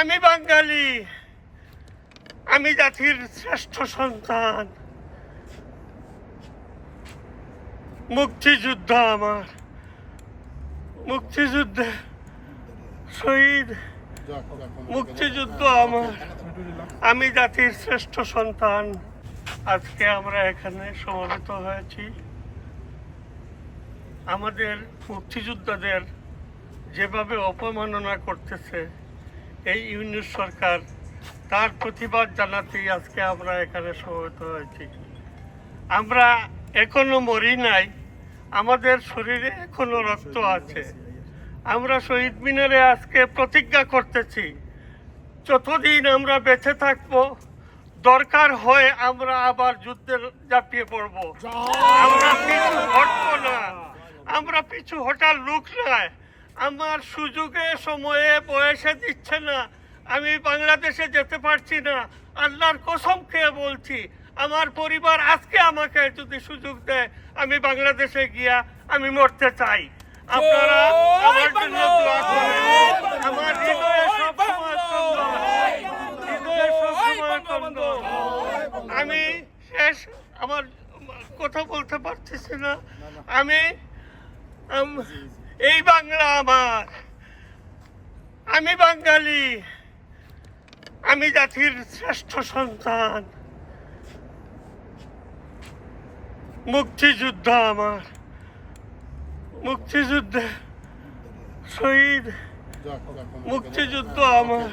আমি বাঙালি। আমি জাতির শ্রেষ্ঠ সন্তান। মুক্তিযুদ্ধ আমার। মুক্তিযুদ্ধে শহীদ। মুক্তিযুদ্ধ আমার। আমি জাতির শ্রেষ্ঠ সন্তান। আজকে আমরা এখানে সমবেত হয়েছি। আমাদের মুক্তিযোদ্ধাদের যেভাবে অপমাননা করতেছে এই ইউনিট সরকার তার প্রতিবাদ জানাতেই আজকে আমরা এখানে সমবেত হয়েছি। আমরা এখনও মরি নাই, আমাদের শরীরে এখনও রক্ত আছে। আমরা শহীদ মিনারে আজকে প্রতিজ্ঞা করতেছি, যতদিন আমরা বেঁচে থাকব, দরকার হয় আমরা আবার যুদ্ধে ঝাঁপিয়ে পড়ব। আমরা পিছু হটবো না, আমরা পিছু হটার লোক নয়। আমার সুযোগে সময়ে বয়সে দিচ্ছে না। আমি বাংলাদেশে যেতে পারছি না। আল্লাহর কসম খেয়ে বলছি আমার পরিবার আজকে আমাকে যদি সুযোগ দেয় আমি বাংলাদেশে গিয়া আমি মরতে চাই। আপনারা আমার জন্য দোয়া আমার হৃদয়ে সবসময় হৃদয়ে সবসময় কন্দন আমি শেষ আমার কথা বলতে পারতেছি না। আম- এই বাংলা আমার আমি বাঙালি আমি জাতির শ্রেষ্ঠ সন্তান মুক্তিযুদ্ধ আমার মুক্তিযুদ্ধে শহীদ মুক্তিযুদ্ধ আমার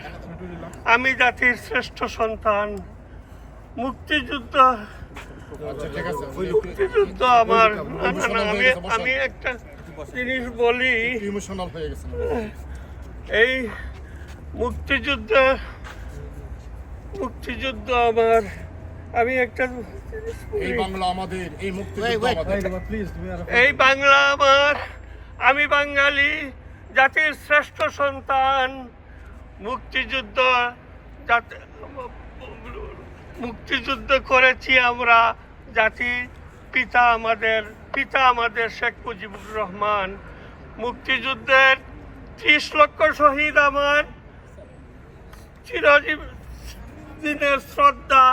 আমি জাতির শ্রেষ্ঠ সন্তান মুক্তিযুদ্ধ মুক্তিযুদ্ধ আমার আমি একটা জিনিস বলি। ইমোশনাল হয়ে গেছে এই মুক্তিযুদ্ধ মুক্তিযুদ্ধ আমার। আমি একটা এই বাংলা আমাদের এই মুক্তিযুদ্ধ এই বাংলা আমার। আমি বাঙালি জাতির শ্রেষ্ঠ সন্তান। মুক্তিযুদ্ধ জাতি মুক্তিযুদ্ধ করেছি আমরা জাতি। পিতা আমাদের পিতা আমাদের শেখ মুজিবুর রহমান। মুক্তিযুদ্ধের ত্রিশ লক্ষ শহীদ আমার। চিরজীব দিনের শ্রদ্ধা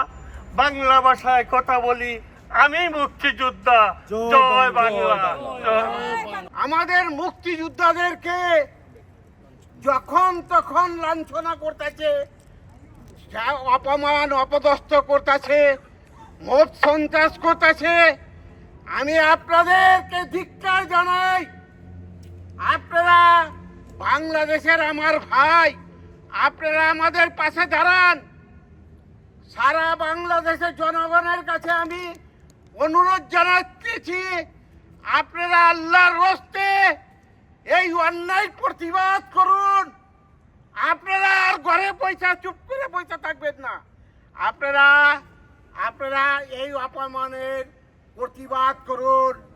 বাংলা ভাষায় কথা বলি আমি মুক্তিযোদ্ধা। জয় বাংলা। আমাদের মুক্তিযোদ্ধাদেরকে যখন তখন লাঞ্ছনা করতেছে যা অপমান অপদস্থ করতেছে মত সন্ত্রাস করতেছে আমি আপনাদেরকে ধিক্কার জানাই, আপনারা বাংলাদেশের আমার ভাই, আপনারা আমাদের পাশে দাঁড়ান। সারা বাংলাদেশের জনগণের কাছে আমি অনুরোধ জানাচ্ছি, আপনারা আল্লাহর রস্তে এই অন্যায় প্রতিবাদ করুন। আপনারা আর ঘরে পয়সা চুপ করে পয়সা থাকবেন না। আপনারা আপনারা এই অপমানের প্রতিবাদ করুন।